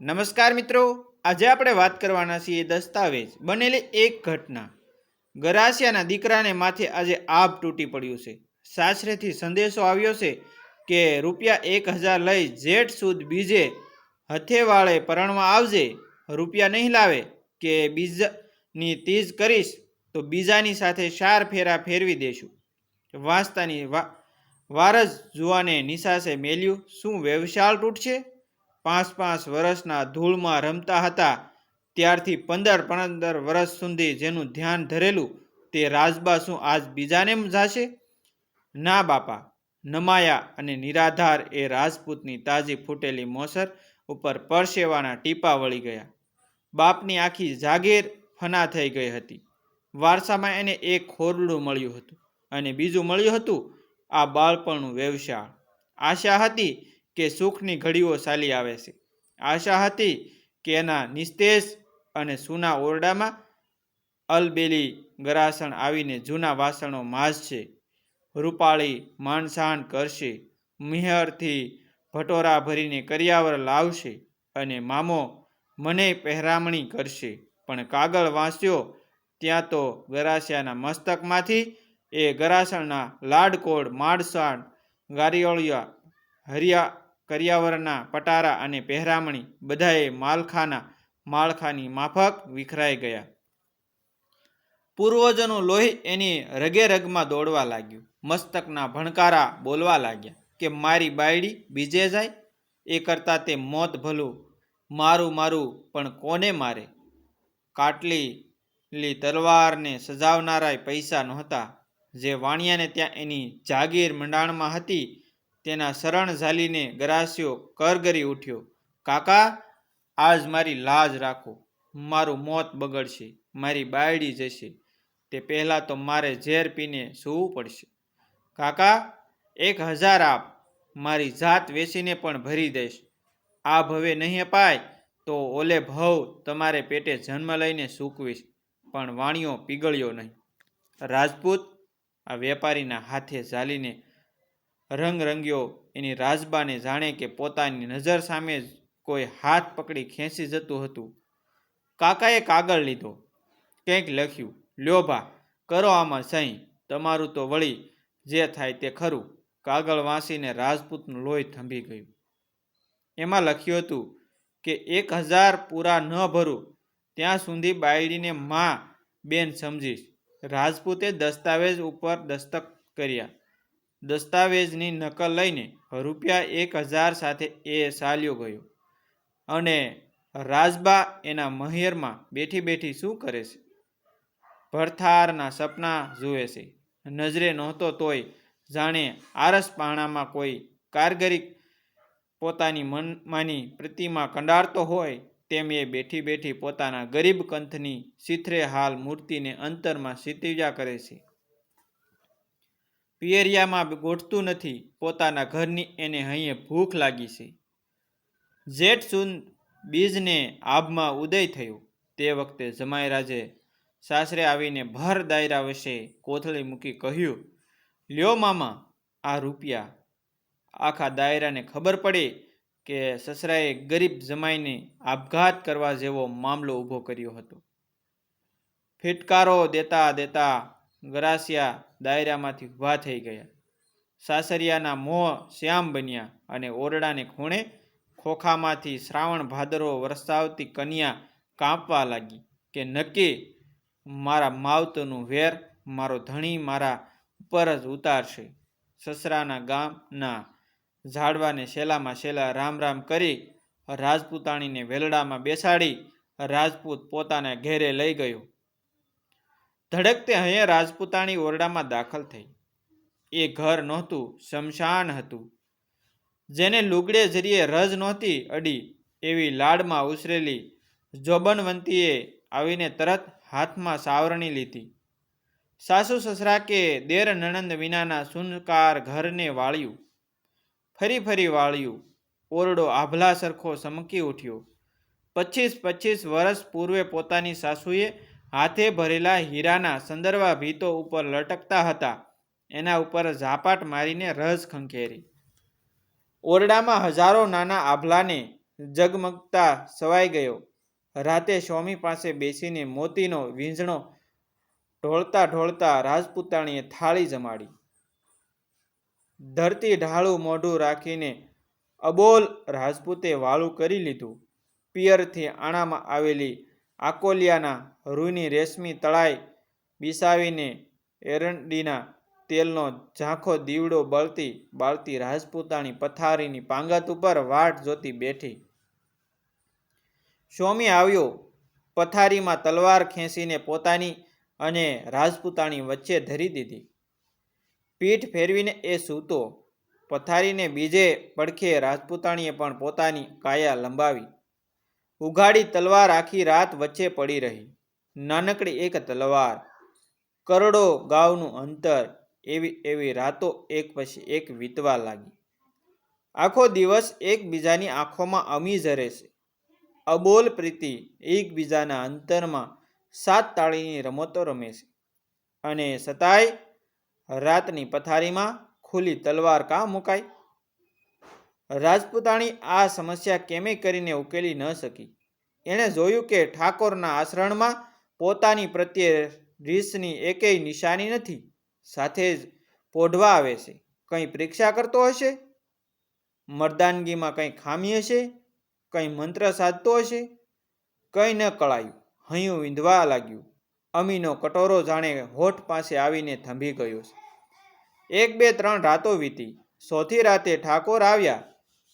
નમસ્કાર મિત્રો, આજે આપણે વાત કરવાના છીએ દસ્તાવેજ. બનેલી એક ઘટના. ગરાસિયાના દીકરાને માથે આજે આભ તૂટી પડ્યું છે. સાસરેથી સંદેશો આવ્યો છે કે રૂપિયા એક હજાર લઈ જેઠ સુદ બીજે હથેવાળે પરણવા આવજે. રૂપિયા નહીં લાવે કે બીજાની તીજ કરીશ તો બીજાની સાથે ચાર ફેરા ફેરવી દેશું. વાંસતાની વા જ જુવાને નિશાસે મેલ્યું, શું વ્યવશાળ તૂટશે? પાંચ પાંચ વર્ષના ધૂળમાં રમતા હતા. ત્યારથી પંદર પંદર વર્ષ સુધી જેનું ધ્યાન ધરેલું તે રાજબા શું આજ બીજાને જાશે? ના બાપા, નમાયા અને નિરાધાર એ રાજપૂતની તાજી ફૂટેલી મોસર ઉપર પરસેવાના ટીપા વળી ગયા. બાપની આખી જાગીર ફના થઈ ગઈ હતી. વારસામાં એને એક ખોરડું મળ્યું હતું અને બીજું મળ્યું હતું આ બાળપણનું વ્યવસાય આશા હતી કે સુખની ઘડીઓ ચાલી આવે છે. આશા હતી કે એના નિસ્તેજ અને સૂના ઓરડામાં અલબેલી ગરાસણ આવીને જૂના વાસણો માજશે રૂપાળી માણસાણ કરશે, મિહરથી ભટોરા ભરીને કરિયાવર લાવશે અને મામો મને પહેરામણી કરશે. પણ કાગળ વાંચ્યો ત્યાં તો ગરાસિયાના મસ્તકમાંથી એ ગરાસણના લાડકોડ માડસાણ ગારિયોળિયા, હરિયા કરિયાવરના પટારા અને પહેરામણી બધાએ માલખાના માળખાની માફક વિખરાઈ ગયા. પૂર્વજોનું લોહી એની રગે રગમાં દોડવા લાગ્યું. મસ્તકના ભણકારા બોલવા લાગ્યા કે મારી બાયડી બીજે જાય? એ કરતાં તે મોત ભલું મારું મારું પણ કોને મારે? કાટલી તલવારને સજાવનારાય પૈસા નહોતા. જે વાણિયાને ત્યાં એની જાગીર મંડાણમાં હતી તેના શરણ ઝાલીને ગરાસ્યો કરગરી ઉઠ્યો, કાકા, આજ મારી લાજ રાખો. મારું મોત બગડશે. મારી બાયડી જશે. તે પહેલાં તો મારે ઝેર પીને સૂવું પડશે. કાકા, એક હજાર આપ. મારી જાત વેચીને પણ ભરી દઈશ. આ ભવે નહીં અપાય તો ઓલે ભવ તમારે પેટે જન્મ લઈને સૂકવીશ પણ વાણિયો પીગળ્યો નહીં. રાજપૂત આ વેપારીના હાથે ઝાલીને રંગ રંગ્યો, એની રાજબાને જાણે કે પોતાની નજર સામે જ કોઈ હાથ પકડી ખેંચી જતું હતું. કાકાએ કાગળ લીધો. કંઈક લખ્યું, લ્યો ભા, કરો આમાં સહી, તમારું તો વળી જે થાય તે ખરું. કાગળ વાંચીને રાજપૂતનું લોહી થંભી ગયું. એમાં લખ્યું હતું કે, એક હજાર પૂરા ન ભરું, ત્યાં સુધી બાયડીને માં બેન સમજીશ. રાજપૂતે દસ્તાવેજ ઉપર દસ્તક કર્યા. દસ્તાવેજની નકલ લઈને રૂપિયા એક હજાર સાથે એ ચાલ્યો ગયો. અને રાજબા એના મહેરમાં બેઠી બેઠી શું કરે છે? ભરથારના સપના જુએ છે. નજરે નહોતો તોય જાણે આરસ પાણામાં કોઈ કારગરી પોતાની મનમાની પ્રતિમા કંડારતો હોય તેમ એ બેઠી બેઠી પોતાના ગરીબ કંથની સિથરે હાલ મૂર્તિને અંતરમાં સિતિજા કરે છે. પિયરિયામાં ગોઠતું નથી, પોતાના ઘરની એને અહીંયા ભૂખ લાગી છે. જેઠ સુન બીજને આભમાં ઉદય થયો. તે વખતે જમાઈરાજે સાસરે આવીને ભર દાયરા વશે કોથળી મૂકી કહ્યું, લ્યો મામા, આ રૂપિયા. આખા દાયરાને ખબર પડે કે સસરાએ ગરીબ જમાઈને આપઘાત કરવા જેવો મામલો ઊભો કર્યો હતો. ફિટકારો દેતા દેતા ગરાસિયા દાયરામાંથી ઊભા થઈ ગયા. સાસરિયાના મોં શ્યામ બન્યા અને ઓરડાને ખૂણે ખોખામાંથી શ્રાવણ ભાદરો વરસાવતી કન્યા કાંપવા લાગી કે, નક્કી, મારા માવતનું વેર મારો ધણી મારા ઉપર જ ઉતારશે સસરાના ગામના ઝાડવાને શેલામાં શેલા રામ રામ કરી રાજપૂતાણીને વેલડામાં બેસાડી રાજપૂત પોતાના ઘેરે લઈ ગયો. ધડકતે હૈયે રાજપૂતાણી ઓરડામાં દાખલ થઈ. એ ઘર નહોતું, શમશાન હતું. જેને લુગડે જરીએ રજ નહોતી અડી, એવી લાડમાં ઉછરેલી જોબનવંતીએ આવીને તરત હાથમાં સાવરણી લીધી. સાસુ સસરા કે દેર નણંદ વિનાના સુનકાર ઘરને વાળ્યું. ફરી ફરી વાળ્યું. ઓરડો આભલા સરખો ચમકી ઉઠ્યો. પચીસ પચીસ વર્ષ પૂર્વે પોતાની સાસુએ હાથે ભરેલા હીરાના સંદર્ભા ભીતો ઉપર લટકતા હતા. એના ઉપર ઝાપાટ મારીને રસ ખંખેરી. ઓરડામાં હજારો નાના આભલાને જગમગતા સવાઈ ગયો. રાતે સ્વામી પાસે બેસીને મોતીનો વીંઝણો ઢોળતા ઢોળતા રાજપૂતાણીએ થાળી જમાડી. ધરતી ઢાળું મોઢું રાખીને અબોલ રાજપૂતે વાળું કરી લીધું. પિયરથી આણામાં આવેલી આકોલિયાના રૂની રેશમી તળાઈ બિસાવીને એરંડીના તેલનો ઝાંખો દીવડો બળતી બાળતી રાજપૂતાણી પથારીની પાંગત ઉપર વાટ જોતી બેઠી. સ્વામી આવ્યો, પથારીમાં તલવાર ખેંચીને પોતાની અને રાજપૂતાણી વચ્ચે ધરી દીધી. પીઠ ફેરવીને એ સૂતો, પથારીને બીજે પડખે રાજપૂતાણીએ પણ પોતાની કાયા લંબાવી. ઉઘાડી તલવાર આખી રાત વચ્ચે પડી રહી. નાનકડી એક તલવાર, કરોડો ગાવનું અંતર, એવી એવી રાતો એક પછી એક વીતવા લાગી. આખો દિવસ એકબીજાની આંખોમાં અમી ઝરે છે અબોલ પ્રીતિ એકબીજાના અંતરમાં સાત તાળીની રમતો રમે છે અને સતાય રાતની પથારીમાં ખુલ્લી તલવાર કાં મુકાય? રાજપૂતાણી આ સમસ્યા કેમે કરીને ઉકેલી ન શકી? એણે જોયું કે ઠાકોરના આશ્રણમાં પોતાની પ્રત્યે રીસની એકેય નિશાની નથી, સાથે જ પોઢવા આવે છે. કંઈ પરીક્ષા કરતો હશે? મર્દાનગીમાં કંઈ ખામી હશે? કંઈ મંત્ર સાધતો હશે? કંઈ ન કળાયું, હૈયું વિંધવા લાગ્યું. અમીનો કટોરો જાણે હોઠ પાસે આવીને થંભી ગયો છે. એક બે ત્રણ રાતો વીતી. ચોથી રાતે ઠાકોર આવ્યા.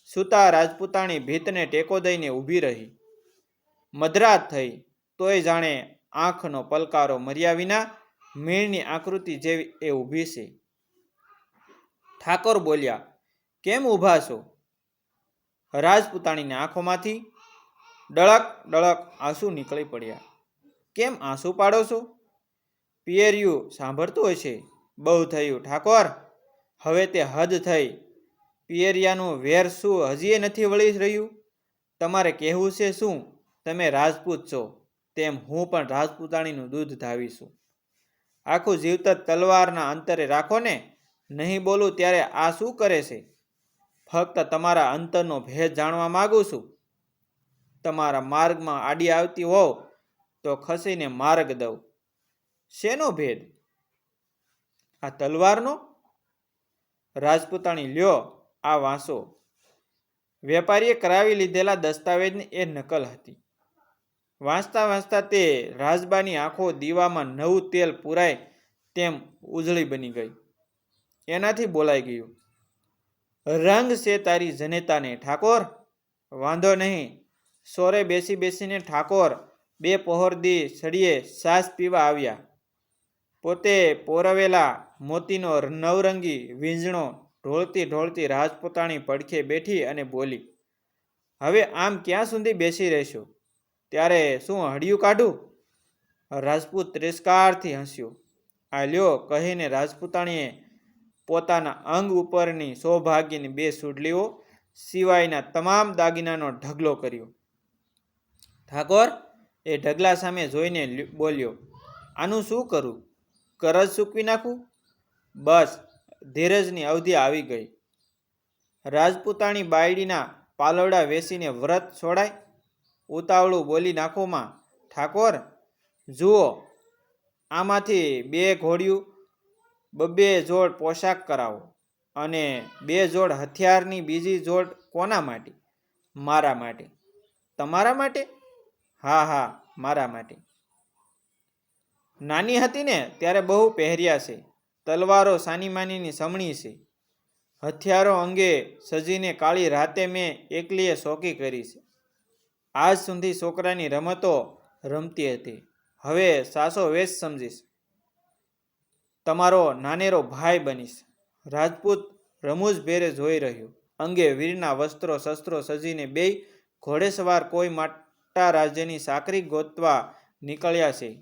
સુતા રાજપૂતાણી ભીતને ટેકો દઈને ઊભી રહી. મધરાત થઈ, તોય જાણે આંખનો પલકારો મર્યા વિના મીણની આકૃતિ જેવી એ ઊભી છે. ઠાકોર બોલ્યા, કેમ ઊભા છો? રાજપૂતાણીની આંખોમાંથી ડળક ડળક આંસુ નીકળી પડ્યા. કેમ આંસુ પાડો છો? પિયરિયું સાંભળતું હશે. બહુ થયું, ઠાકોર. હવે તે હદ થઈ. પિયરિયાનું વેર શું હજીએ નથી વળી રહ્યું? તમારે કહેવું છે શું? તમે રાજપૂત છો, તેમ હું પણ રાજપૂતાણીનું દૂધ ધાવીશું. આખું જીવતર તલવારના અંતરે રાખો ને, નહીં બોલું ત્યારે આ શું કરે છે? ફક્ત તમારા અંતરનો ભેદ જાણવા માગું છું. તમારા માર્ગમાં આડી આવતી હોવ, તો ખસીને માર્ગ દઉં. શેનો ભેદ? આ તલવારનો? રાજપૂતાણી લ્યો આ વાંસો વેપારીએ કરાવી લીધેલા દસ્તાવેજની એ નકલ હતી. વાંચતા વાંચતા તે રાજબાની આંખો દીવામાં નવું તેલ પૂરાય તેમ ઉજળી બની ગઈ. એનાથી બોલાઈ ગયું. રંગ છે તારી જનેતાને, ઠાકોર? વાંધો નહીં. સોરે બેસી બેસીને ઠાકોર બે પહોર દી સળીએ સાસ પીવા આવ્યા. પોતે પોરવેલા મોતીનો નવરંગી વીંઝણો ઢોળતી ઢોળતી રાજપૂતાણી પડખે બેઠી અને બોલી, હવે આમ ક્યાં સુધી બેસી રહેશો? ત્યારે શું હડિયું કાઢું? રાજપૂત ત્રિસ્કારથી હસ્યો. આ લ્યો, કહીને રાજપૂતાણીએ પોતાના અંગ ઉપરની સૌભાગ્યની બે સુડલીઓ સિવાયના તમામ દાગીનાનો ઢગલો કર્યો. ઠાકોર એ ઢગલા સામે જોઈને બોલ્યો, આનું શું કરું? કરજ સૂકવી નાખું? બસ ધીરજની અવધિ આવી ગઈ. રાજપૂતાણી બાયડીના પાલવડા વેસીને વ્રત છોડાય? ઉતાવળું બોલી નાખોમાં, ઠાકોર, જુઓ, આમાંથી બે ઘોડિયું, બબ્બે જોડ પોશાક કરાવો અને બે જોડ હથિયારની બીજી જોડ કોના માટે? મારા માટે. તમારા માટે? હા હા, મારા માટે. નાની હતી ને, ત્યારે બહુ પહેર્યા છે. તલવારો સાનીમાનીની સમણી છે. હથિયારો અંગે સજીને કાળી રાતે મેં એકલીએ શોકી કરી છે. આજ સુધી છોકરાની રમતો રમતી હતી. હવે સાસો વેશ સમજીશ તમારો નાનેરો ભાઈ બનીશ રાજપૂત રમૂજ ભેરે જોઈ રહ્યો. અંગે વીરના વસ્ત્રો શસ્ત્રો સજીને બેય ઘોડેસવાર કોઈ માટા રાજ્યની સાકરી ગોતવા નીકળ્યા છે.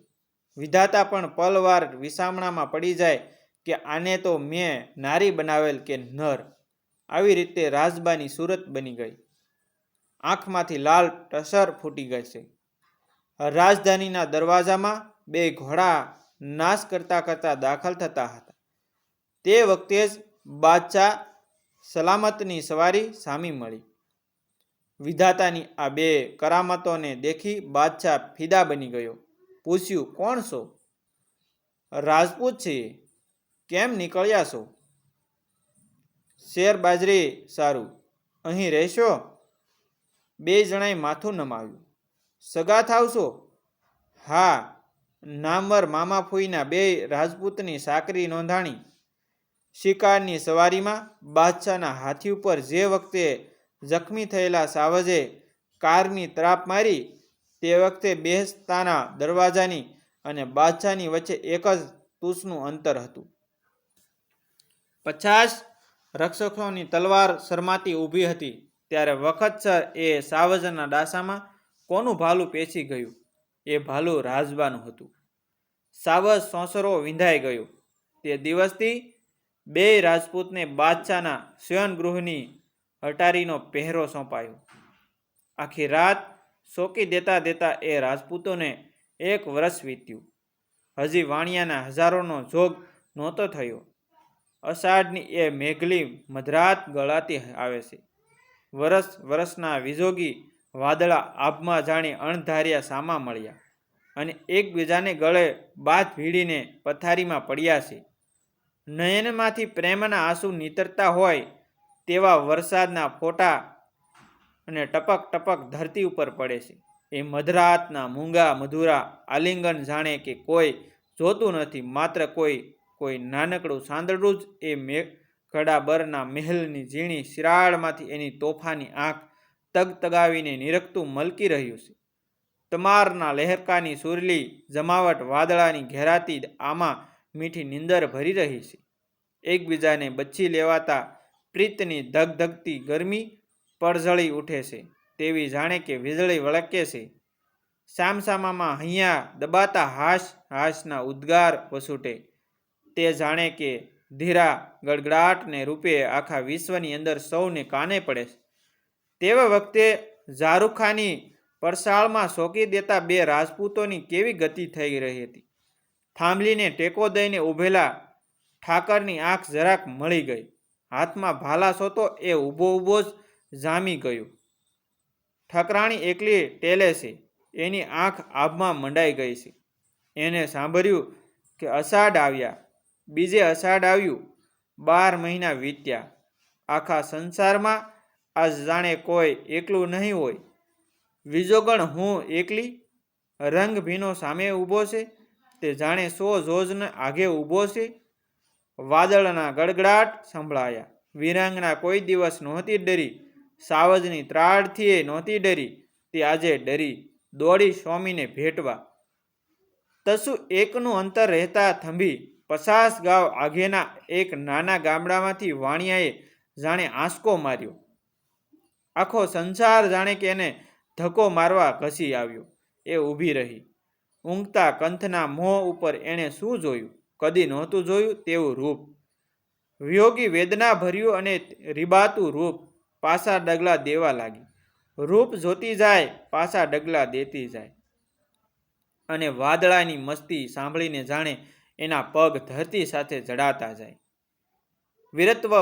વિધાતા પણ પલવાર વિસામણામાં પડી જાય કે આને તો મેં નારી બનાવેલ કે નર, આવી રીતે રાજબાની સુરત બની ગઈ. આંખમાંથી લાલ ટસર ફૂટી ગઈ છે. રાજધાનીના દરવાજામાં બે ઘોડા નાશ કરતા કરતા દાખલ થતા હતા. તે વખતે જ બાદશાહ સલામતની સવારી સામી મળી. વિધાતાની આ બે કરામતોને દેખી બાદશાહ ફિદા બની ગયો. પૂછ્યું, કોણ છો? રાજપૂત છીએ. કેમ નીકળ્યા છો? શેર બાજરી સારું. અહીં રહેશો? બે જણાએ માથું નમાવ્યું. સગા થાવશો હા. નામવર મામા ફૂઈના બે રાજપૂતની સાકરી નોંધાણી. શિકારની સવારીમાં બાદશાહના હાથી ઉપર જે વખતે જખમી થયેલા સાવજે કારની ત્રાપ મારી, તે વખતે બેસતાના દરવાજાની અને બાદશાહની વચ્ચે એક જ તૂસનું અંતર હતું. પચાસ રક્ષકોની તલવાર શરમાતી ઊભી હતી ત્યારે વખતસર એ સાવજના ડાસામાં કોનું ભાલું પેચી ગયું? એ ભાલું રાજબાનું હતું. સાવજ સોંસરો વિંધાઈ ગયો. તે દિવસથી બે રાજપૂતને બાદશાહના શયનગૃહની અટારીનો પહેરો સોંપાયો. આખી રાત સોકી દેતા દેતા એ રાજપૂતોને એક વર્ષ વીત્યું. હજી વાણિયાના હજારોનો જોગ નહોતો થયો. અષાઢની એ મેઘલી મધરાત ગળાતી આવે છે. વરસ વરસના વિજોગી વાદળા આભમાં જાણી અણધાર્યા સામા મળ્યા અને એકબીજાને ગળે બાથ ભીડીને પથારીમાં પડ્યા છે. નયનમાંથી પ્રેમના આંસુ નીતરતા હોય તેવા વરસાદના ફોટા અને ટપક ટપક ધરતી ઉપર પડે છે. એ મધરાતના મૂંગા મધુરા આલિંગન જાણે કે કોઈ જોતું નથી, માત્ર કોઈ કોઈ નાનકડું સાંદડું જ એ મેઘડાબરના મહેલની ઝીણી શિરાળમાંથી એની તોફાની આંખ તગતગાવીને નિરખતું મલકી રહ્યું છે. તમારના લહેરકાની સુરલી જમાવટ વાદળાની ઘેરાતી આમાં મીઠી નિંદર ભરી રહી છે. એકબીજાને બચી લેવાતા પ્રીતની ધગધગતી ગરમી પડઝળી ઉઠે છે, તેવી જાણે કે વીજળી વળકે છે. સામસામામાં હૈયા દબાતા હાશ હાશના ઉદ્ગાર વસૂટે તે જાણે કે ધીરા ગડગડાટને રૂપે આખા વિશ્વની અંદર સૌને કાને પડે. છે તેવા વખતે ઝારુખાની પરસાળમાં સોંકી દેતા બે રાજપૂતોની કેવી ગતિ થઈ રહી હતી? થાંભલીને ટેકો દઈને ઊભેલા ઠાકરની આંખ જરાક મળી ગઈ. હાથમાં ભાલા સોતો એ ઊભો ઊભો જ જામી ગયો. ઠકરાણી એકલી ટેલે છે. એની આંખ આભમાં મંડાઈ ગઈ છે. એને સાંભળ્યું કે અષાઢ આવ્યા. બીજે અષાઢ આવ્યું. બાર મહિના વીત્યા. આખા સંસારમાં આજ જાણે કોઈ એકલું નહીં હોય. વિજોગણ હું એકલી રંગ ભીનો સામે ઊભો છે, તે જાણે સો જોજને આગે ઊભો છે. વાદળના ગડગડાટ સંભળાયા. વિરાંગના કોઈ દિવસ નહોતી ડરી. સાવજની ત્રાડથી નહોતી ડરી. તે આજે ડરી. દોડી સ્વામીને ભેટવા. તસુ એકનું અંતર રહેતા થંભી પચાસ ગાવ આઘેના એક નાના ગામડામાંથી વાણિયાએ જાણે આંસકો માર્યો. આખો સંસાર જાણે કે એને ધક્કો મારવા ઘસી આવ્યો. એ ઊભી રહી. ઊંઘતા કંથના મોં ઉપર એણે શું જોયું? કદી નહોતું જોયું તેવું રૂપ. વિયોગી વેદના ભર્યું અને રીબાતું રૂપ પાસા ડગલા દેવા લાગી. રૂપ જોતી જાય પાસા ડગલા દેતી જાય. અને વાદળાની મસ્તી સાંભળીને જાણે એના પગ ધરતી સાથે જડાતા જાય. વીરત્વ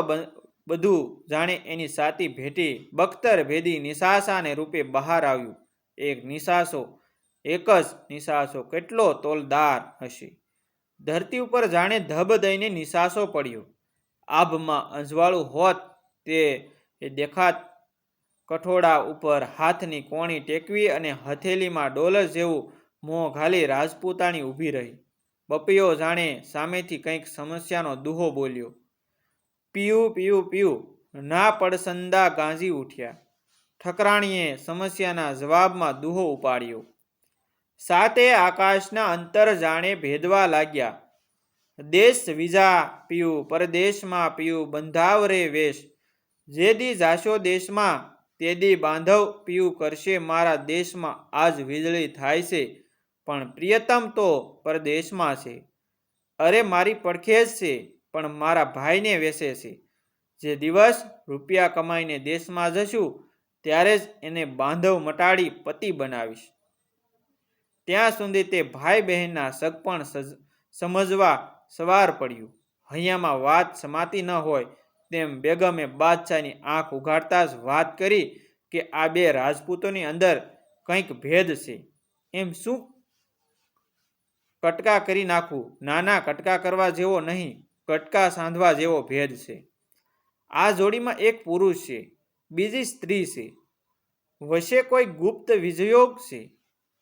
બધું જાણે એની સાતી ભેટી બખ્તર ભેદી નિશાસાને રૂપે બહાર આવ્યું. એક નિશાસો, એક જ નિશાસો કેટલો તોલદાર હશે. ધરતી ઉપર જાણે ધબ દઈને નિશાસો પડ્યો. આભમાં અંજવાળું હોત તે દેખાત કઠોડા ઉપર હાથની કોણી ટેકવી અને હથેલીમાં ડોલર જેવું મોં ઘાલી રાજપૂતાણી ઊભી રહી. બપિયો જાણે સામેથી કંઈક સમસ્યાનો દુહો બોલ્યો. પીયું પીયું પીયું, ના પડસંદા ગાંજી ઉઠ્યા. ઠકરાણીએ સમસ્યાના જવાબમાં દુહો ઉપાડ્યો. સાતે આકાશના અંતર જાણે ભેદવા લાગ્યા. દેશ વિઝા, પીયું, પરદેશમાં પીયું, બંધાવરે વેશ. જેદી જાશો દેશમાં, તેદી બાંધવ પીયું કરશે, મારા દેશમાં આજ વીજળી થાય છે. પણ પ્રિયતમ તો પરદેશમાં છે. અરે મારી પડખે જ છે, પણ મારા ભાઈને વેસે છે. જે દિવસ રૂપિયા કમાઈને દેશમાં જશું, ત્યારે જ એને બાંધવ મટાડી પતિ બનાવીશ. ત્યાં સુધી તે ભાઈ બહેનના સગપણ સમજવા સવાર પડ્યું. હૈયામાં વાત સમાતી ન હોય, તેમ બેગમે બાદશાહની આંખ ઉઘાડતા જ વાત કરી કે આ બે રાજપૂતોની અંદર કંઈક ભેદ છે. એમ શું કટકા કરી નાખવું નાના કટકા કરવા જેવો નહીં, કટકા સાંધવા જેવો ભેદ છે. આ જોડીમાં એક પુરુષ છે, બીજી સ્ત્રી છે. વશે કોઈ ગુપ્ત વિજયોગ છે?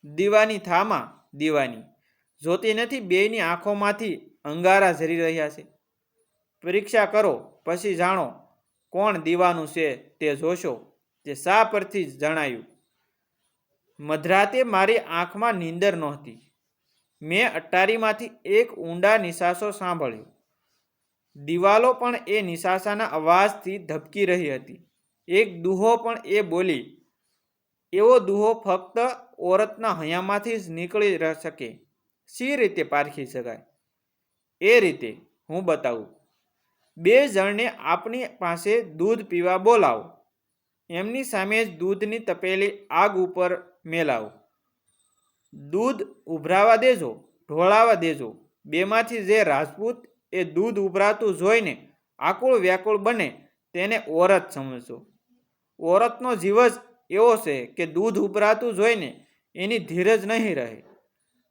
દીવાની થામાં? દીવાની. જોતી નથી, બેયની આંખોમાંથી અંગારા ઝરી રહ્યા છે. પરીક્ષા કરો, પછી જાણો કોણ દીવાનું છે તે જોશો તે શા પરથી જણાયું? મધરાતે મારી આંખમાં નીંદર નહોતી. મેં અટારીમાંથી એક ઊંડા નિશાસો સાંભળ્યો. દિવાલો પણ એ નિશાસાના અવાજથી ધબકી રહી હતી. એક દુહો પણ એ બોલી, એવો દુહો ફક્ત ઓરતના હૈયામાંથી જ નીકળી શકે. સી રીતે પારખી શકાય? એ રીતે, હું બતાવું. બે જણને આપણી પાસે દૂધ પીવા બોલાવો. એમની સામે જ દૂધની તપેલી આગ ઉપર મેલાવો. દૂધ ઉભરાવા દેજો, ઢોળાવા દેજો. બેમાંથી જે રાજપૂત એ દૂધ ઉભરાતું જોઈને આકુળ વ્યાકુળ બને તેને ઓરત સમજજો. ઓરતનો જીવ જ એવો છે કે દૂધ ઉભરાતું જોઈને એની ધીરજ નહીં રહે.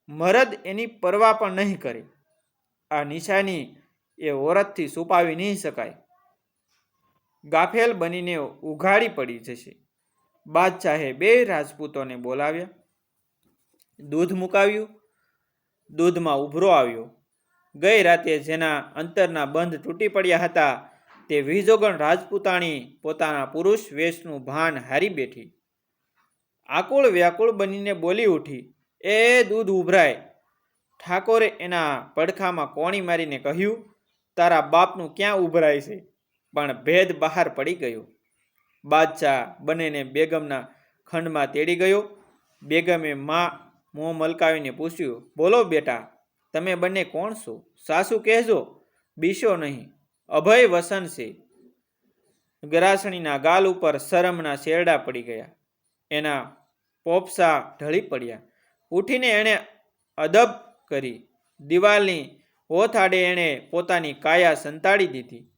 મરદ એની પરવા પણ નહીં કરે. આ નિશાની એ ઓરતથી છુપાવી નહીં શકાય. ગાફેલ બનીને ઉઘાડી પડી જશે. બાદશાહે બે રાજપૂતોને બોલાવ્યા. દૂધ મુકાવ્યું, દૂધમાં ઉભરો આવ્યો. ગઈ રાતે જેના અંતરના બંધ તૂટી પડ્યા હતા, તે વિજોગણ રાજપૂતાણી પોતાના પુરુષ વેશનું ભાન હારી બેઠી. આકુળ વ્યાકુળ બનીને બોલી ઉઠી, એ દૂધ ઉભરાય. ઠાકોરે એના પડખામાં કોણી મારીને કહ્યું, તારા બાપનું ક્યાં ઉભરાય છે? પણ ભેદ બહાર પડી ગયો. બાદશાહ બંનેને બેગમના ખંડમાં તેડી ગયો. બેગમે માં મોં મલકાવીને પૂછ્યું, બોલો બેટા, તમે બંને કોણ છો? સાસુ કહેજો, બીશો નહીં, અભય વસન છે. ગરાસણીના ગાલ ઉપર શરમના શેરડા પડી ગયા. એના પોપસા ઢળી પડ્યા. ઉઠીને એણે અદબ કરી. દિવાલની હોથાડે એણે પોતાની કાયા સંતાડી દીધી.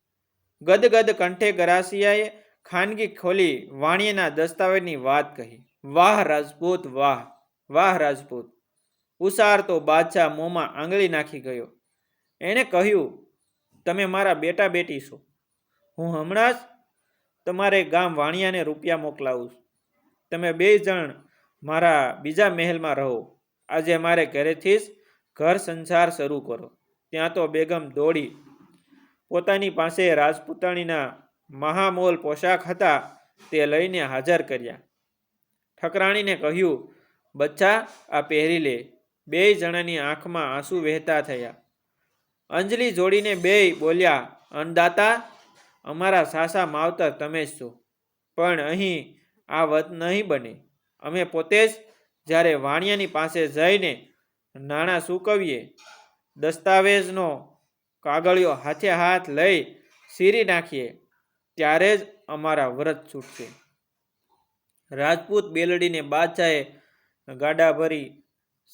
ગદગદ કંઠે ગરાસિયાએ ખાનગી ખોલી વાણિયાના દસ્તાવેજની વાત કહી. વાહ, રાજપૂત, વાહ. વાહ, રાજપૂત. ઉસાર તો બાદશાહ મોંમાં આંગળી નાખી ગયો. એણે કહ્યું, તમે મારા બેટા બેટી છો. હું હમણાં જ તમારે ગામ વાણિયાને રૂપિયા મોકલાવું છું. તમે બે જણ મારા બીજા મહેલમાં રહો. આજે મારે ઘરેથી જ ઘર સંસાર શરૂ કરો. ત્યાં તો બેગમ દોડી પોતાની પાસે રાજપૂતાણીના મહામોલ પોશાક હતા તે લઈને હાજર કર્યા. ઠકરાણીને કહ્યું બચ્ચા આ પહેરી લે. બે જણાની આંખમાં આંસુ વહેતા થયા. અંજલિ જોડીને બેય બોલ્યા, અન્નદાતા, અમારા સાસા માવતર તમે જ છો. પણ અહીં આ વત નહીં બને. અમે પોતે જ જ્યારે વાણિયાની પાસે જઈને નાણાં સૂકવીએ, દસ્તાવેજનો કાગળિયો હાથે હાથ લઈ સીરી નાખીએ, ત્યારે જ અમારા વ્રત છૂટશે. રાજપૂત બેલડીને બાદશાહે ગાડા ભરી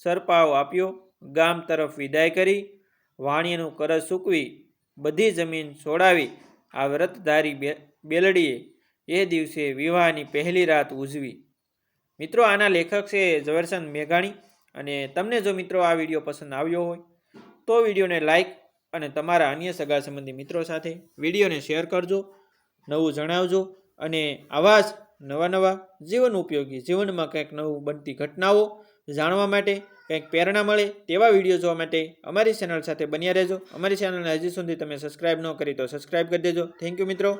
સરપાવ આપ્યો. ગામ તરફ વિદાય કરી. વાણિયાનું કરજ સૂકવી. બધી જમીન છોડાવી. આ વ્રતધારી બેલડીએ એ દિવસે વિવાહની પહેલી રાત ઉજવી. મિત્રો, આના લેખક છે ઝવેરચંદ મેઘાણી અને તમને જો મિત્રો આ વીડિયો પસંદ આવ્યો હોય, તો વિડીયોને લાઈક અને તમારા અન્ય સગા સંબંધી મિત્રો સાથે વિડીયોને શેર કરજો, નવું જણાવજો અને આવા જ નવા નવા જીવન ઉપયોગી જીવનમાં કંઈક નવું બનતી ઘટનાઓ જાણવા માટે, કંઈક પ્રેરણા મળે તેવા વીડિયો જોવા માટે અમારી ચેનલ સાથે બન્યા રહેજો. અમારી ચેનલને હજી સુધી તમે સબસ્ક્રાઇબ ન કરી તો સબસ્ક્રાઈબ કરી દેજો. થેન્ક યુ મિત્રો.